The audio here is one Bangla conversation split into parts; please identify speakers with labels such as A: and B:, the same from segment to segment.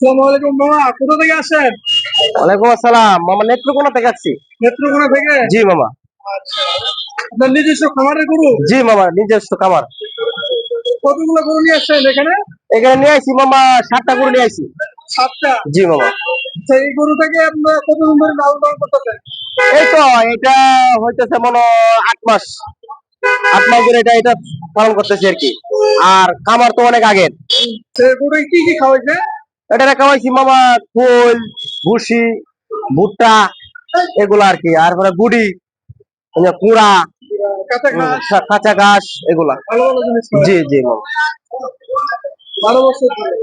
A: আসসালামু আলাইকুম মামা কোথা থেকে আসেন
B: ওয়ালাইকুম আসসালাম। মামা নেত্রকোনা থেকে আসছি।
A: নেত্রকোনা থেকে?
B: জি মামা।
A: আচ্ছা। আপনার নিজস্ব খামারের গরু?
B: জি মামা নিজস্ব খামার।
A: কতগুলো গরু নিয়ে আসছেন এখানে?
B: এখানে নিয়ে আসি মামা সাতটা করে নিয়ে আসি
A: সাতটা?
B: জি মামা।
A: আচ্ছা, এই গরুটাকে আপনারা কতদিন ধরে লালন পালন করতেছেন?
B: এই তো এটা হইতেছে মনে আট মাস। আট মাস ধরে এটা এটা পালন করতেছি আর কি। আর খামার তো অনেক আগের।
A: সে গরুকে কি কি খাওয়াইছে?
B: এটা খাওয়াইছি, মামা, খোল, ভুসি, ভুট্টা, এগুলো আর কি। আর পরে গুড়ি কুড়া
A: কাঁচা ঘাস,
B: এগুলা। জি জি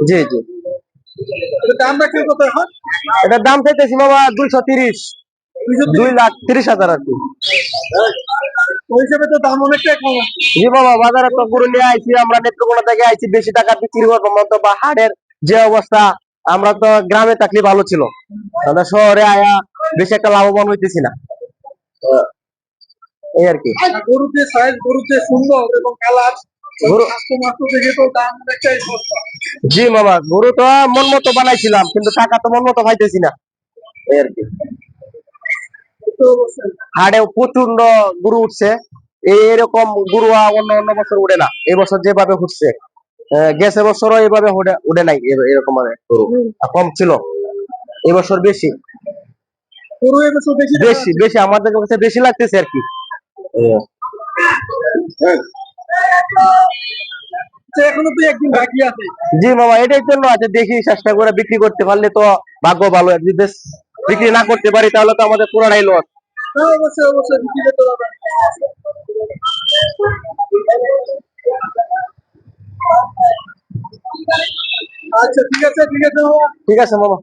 B: জি জি। এটার দাম চাইতেছি, মামা, দুইশো তিরিশ।
A: দুইশো
B: দুই লাখ তিরিশ হাজার আর কি। জি বাবা বাজারে তো গরু নিয়ে আইছি, আমরা নেত্রকোনা থেকে আইছি, বেশি টাকা বিক্রি করব মতো বা হাটের যে অবস্থা আমরা তো গ্রামে থাকলে ভালো ছিল। আমরা শহরে আয়া বেশি একটা লাভবান হইতেছি না। এই আর কি।
A: গরুর যে সাইজ গরুর যে সুন্দর এবং কালার
B: জি মামা গরু তো মন মতো বানাইছিলাম কিন্তু টাকা তো মন মতো পাইতেছি না। এই আর কি। হাটে প্রচণ্ড গরু উঠছে। এরকম গরু অন্য অন্য বছর উঠে না। এবছর যেভাবে উঠছে। গেছে বছরও এইভাবে উঠে উঠে নাই এরকম মানে। কম ছিল। এবছর বেশি।
A: বেশি
B: বেশি বেশি আমাদের কাছে বেশি লাগতেছে আর কি।
A: এখনও তো একদিন বাকি আছে।
B: জি মামা এটাই জন্য আছে দেখি চেষ্টা করে বিক্রি করতে পারলে তো ভাগ্য ভালো। যদি বেশ বিক্রি না করতে পারি তাহলে তো আমাদের পুরাটাই লস
A: হ্যাঁ অবশ্যই অবশ্যই বিক্রি করতে পারবেন আচ্ছা ঠিক আছে ঠিক আছে।
B: ঠিক আছে মামা